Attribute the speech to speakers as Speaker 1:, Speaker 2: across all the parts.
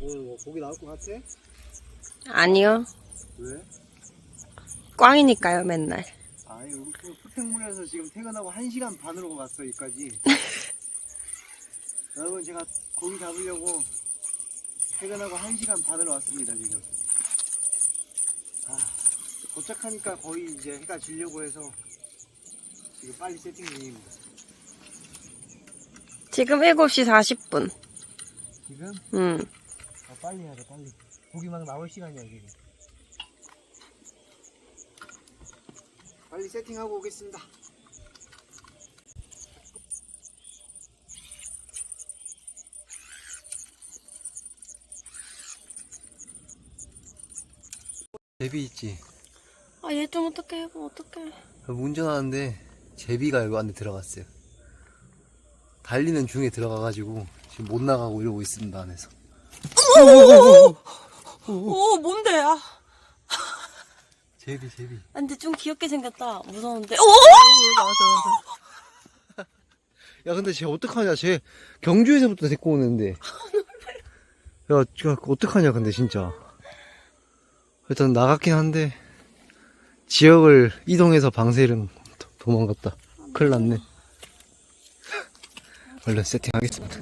Speaker 1: 오늘 뭐 고기 나올 것 같아?
Speaker 2: 아니요.
Speaker 1: 왜?
Speaker 2: 꽝이니까요, 맨날.
Speaker 1: 아니 우리 또 푸평물에서 지금 퇴근하고 1시간 반으로 왔어 여기까지 여러분 제가 고기 잡으려고 퇴근하고 1시간 반으로 왔습니다 지금 아 도착하니까 거의 이제 해가 지려고 해서 지금 빨리 세팅 중입니다
Speaker 2: 지금 7시 40분.
Speaker 1: 지금?
Speaker 2: 음.
Speaker 1: 아, 빨리 해야 돼 빨리 고기 막 나올 시간이야 지금 빨리 세팅하고 오겠습니다 제비 있지.
Speaker 2: 아, 얘 좀 어떡해, 이거 어떡해.
Speaker 1: 운전하는데 제비가 여기 안에 들어갔어요. 달리는 중에 들어가가지고 지금 못 나가고 이러고 있습니다 안에서.
Speaker 2: 오, 뭔데, 아.
Speaker 1: 제비 제비.
Speaker 2: 아, 근데 좀 귀엽게 생겼다. 무서운데. 오!
Speaker 1: 야 근데 쟤 어떡하냐? 쟤 경주에서부터 데리고 오는데. 야 쟤 어떡하냐 근데 진짜 일단 나갔긴 한데 지역을 이동해서 방세령 도- 도망갔다. 큰일 났네. 얼른 세팅하겠습니다.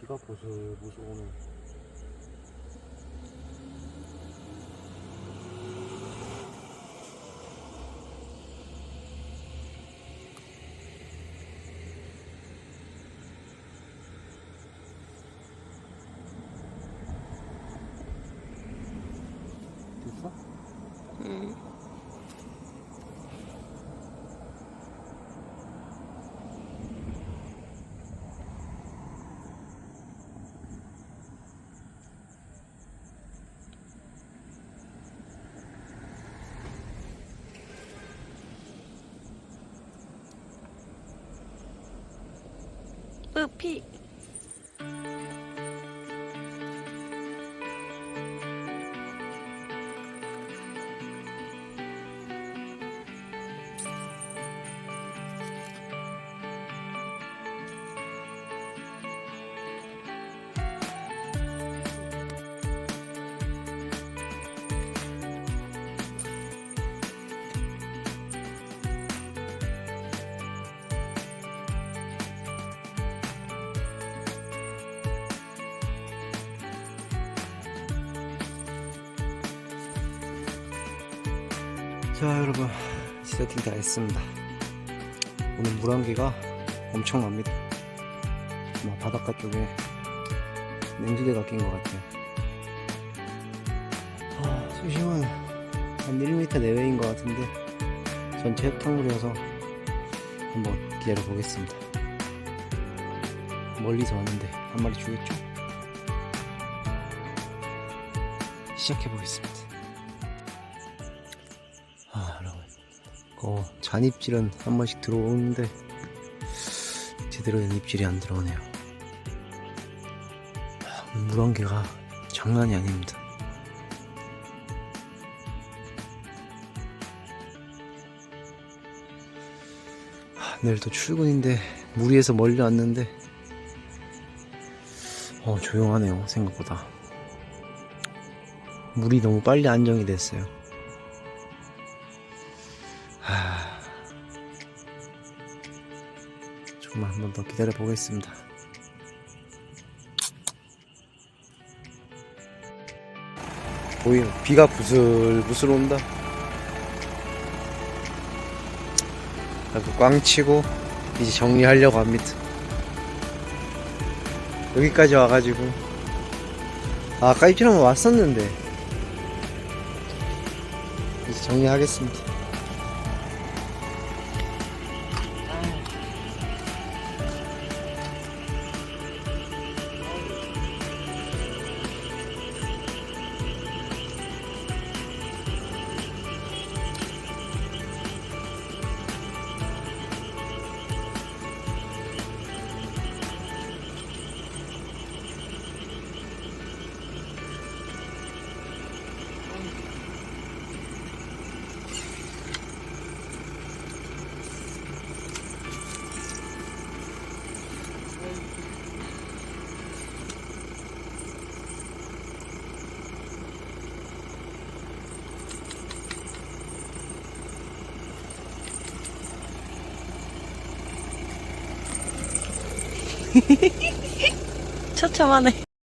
Speaker 1: 비가 보슬보슬 오네.
Speaker 2: 으피.
Speaker 1: 자 여러분. 세팅 다 했습니다. 오늘 물안개가 엄청납니다. 아마 바닷가 쪽에 냉지대가 낀 것 같아요. 아, 수심은 한 1m 내외인 것 같은데 전체 흙탕물이어서 한번 기다려 보겠습니다. 멀리서 왔는데 한 마리 주겠죠? 시작해 보겠습니다 어, 잔입질은 한 번씩 들어오는데, 제대로 된 입질이 안 들어오네요. 아, 물안개가 장난이 아닙니다. 아, 내일 또 출근인데, 무리해서 멀리 왔는데, 어, 조용하네요, 생각보다. 물이 너무 빨리 안정이 됐어요. 정말 한번 더 기다려 보겠습니다. 보이는 비가 부슬부슬 온다. 꽝 치고 이제 정리하려고 합니다. 여기까지 와가지고 아, 입질하면 왔었는데 이제 정리하겠습니다.
Speaker 2: 처참하네.